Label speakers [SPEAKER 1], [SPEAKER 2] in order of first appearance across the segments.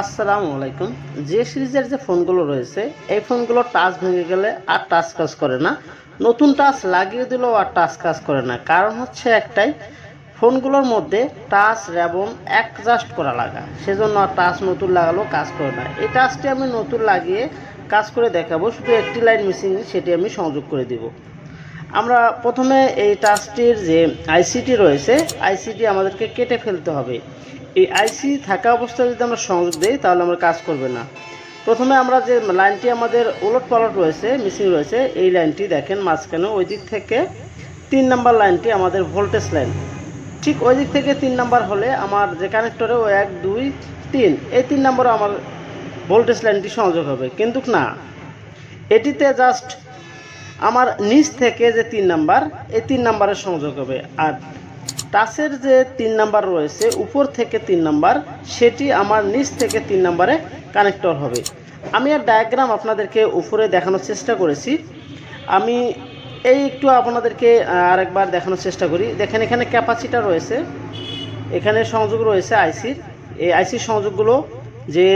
[SPEAKER 1] আসসালামু আলাইকুম। যে সিরিজের যে ফোনগুলো রয়েছে, এই ফোনগুলো টাচ ভেঙে গেলে আর টাচ কাজ করে না। নতুন টাচ লাগিয়ে দিলেও আর টাচ কাজ করে না। কারণ হচ্ছে একটাই, ফোনগুলোর মধ্যে টাচ এবং অ্যাডজাস্ট করা লাগা। সেজন্য আর টাচ নতুন লাগালেও কাজ করে না। এই টাচটি আমি নতুন লাগিয়ে কাজ করে দেখাবো। শুধু একটি লাইন মিসিং, সেটি আমি সংযোগ করে দিব। আমরা প্রথমে এই টাচটির যে আইসিটি রয়েছে, আইসিটি আমাদেরকে কেটে ফেলতে হবে। এই আইসি থাকা অবস্থায় যদি আমরা সংযোগ দিই, তাহলে আমরা কাজ করবে না। প্রথমে আমরা যে লাইনটি আমাদের উলট পালট রয়েছে মিসিং রয়েছে, এই লাইনটি দেখেন মাঝখানে। ওই দিক থেকে তিন নাম্বার লাইনটি আমাদের ভোল্টেজ লাইন ঠিক ওই দিক থেকে তিন নাম্বার হলে আমার যে কানেক্টরে ও এক, দুই, তিন, এই তিন নাম্বারে আমার ভোল্টেজ লাইনটি সংযোগ হবে। কিন্তু না, এটিতে জাস্ট আমার নিচ থেকে যে তিন নাম্বার, এই তিন নাম্বারের সংযোগ হবে। আর টাচের যে তিন নাম্বার রয়েছে, উপর থেকে তিন নাম্বার, সেটি আমার নিচ থেকে তিন নাম্বারে কানেক্টর হবে। আমি আর ডায়াগ্রাম আপনাদেরকে উপরে দেখানোর চেষ্টা করেছি। আমি এই একটু আপনাদেরকে আরেকবার দেখানোর চেষ্টা করি। দেখেন, এখানে ক্যাপাসিটার রয়েছে। এখানে সংযোগ রয়েছে আইসির এই আইসির সংযোগগুলো যে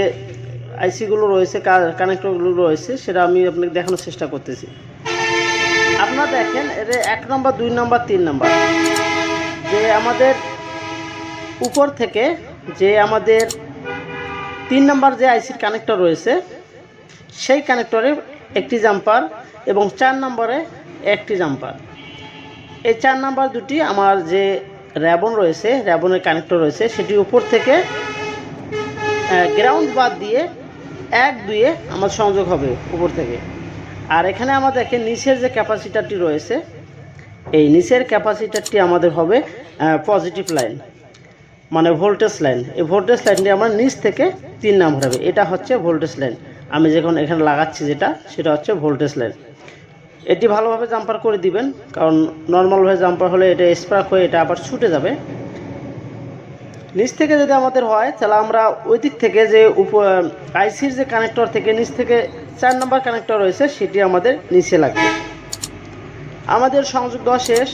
[SPEAKER 1] আইসিগুলো রয়েছে কানেক্টরগুলো রয়েছে, সেটা আমি আপনাকে দেখানোর চেষ্টা করতেছি। আপনারা দেখেন, এর এক নম্বর, দুই নম্বর, তিন নম্বর। যে আমাদের উপর থেকে যে আমাদের তিন নম্বর যে আইসির কানেক্টর রয়েছে, সেই কানেক্টরে একটি জাম্পার এবং চার নম্বরে একটি জাম্পার এই চার নাম্বার দুটি আমার যে র্যাবন রয়েছে র্যাবনের কানেক্টর রয়েছে, সেটি উপর থেকে গ্রাউন্ড বাদ দিয়ে এক দুয়ে আমার সংযোগ হবে উপর থেকে। আর এখানে আমার দেখেন, নিচের যে ক্যাপাসিটারটি রয়েছে এই নিচের ক্যাপাসিটারটি আমাদের হবে পজিটিভ লাইন মানে ভোল্টেজ লাইন এই ভোল্টেজ লাইনটি আমার নিচ থেকে তিন নাম্বার হবে। এটা হচ্ছে ভোল্টেজ লাইন আমি যখন এখানে লাগাচ্ছি যেটা, সেটা হচ্ছে ভোল্টেজ লাইন এটি ভালোভাবে জাম্পার করে দিবেন, কারণ নর্মালভাবে জাম্পার হলে এটা স্পার্ক হয়ে এটা আবার ছুটে যাবে। নিচ থেকে যদি আমাদের হয়, তাহলে আমরা ওই দিক থেকে যে উপ আইসির যে কানেক্টর থেকে নিচ থেকে চার নম্বর কানেক্টর রয়েছে, সেটি আমাদের নিচে লাগবে। আমাদের সংযোগ দেওয়া শেষ।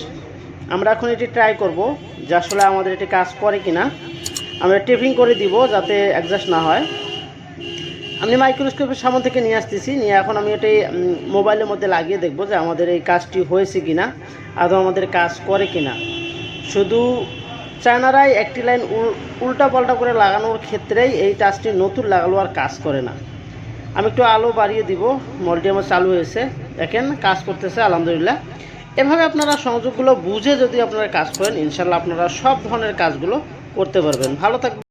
[SPEAKER 1] আমরা এখন এটি ট্রাই করব যে আসলে আমাদের এটি কাজ করে কি না আমরা টেপিং করে দিব যাতে অ্যাডজাস্ট না হয়। আমি মাইক্রোস্কোপের সামনে থেকে নিয়ে আসতেছি। নিয়ে এখন আমি উম, মোবাইলের মধ্যে লাগিয়ে দেখব যে আমাদের এই কাজটি হয়েছে কিনা আদৌ আমাদের কাজ করে কি না শুধু চায়নারাই একটি লাইন উল্টা পাল্টা করে লাগানোর ক্ষেত্রেই এই টাচটি নতুন লাগালো আর কাজ করে না। আমি একটু আলো বাড়িয়ে দিব। মলটি আমার চালু হয়েছে। দেখেন, কাজ করতেছে, আলহামদুলিল্লাহ। এভাবে আপনারা সংযোগগুলো বুঝে যদি আপনারা কাজ করেন, ইনশাল্লাহ আপনারা সব ধরনের কাজগুলো করতে পারবেন। ভালো থাকবেন।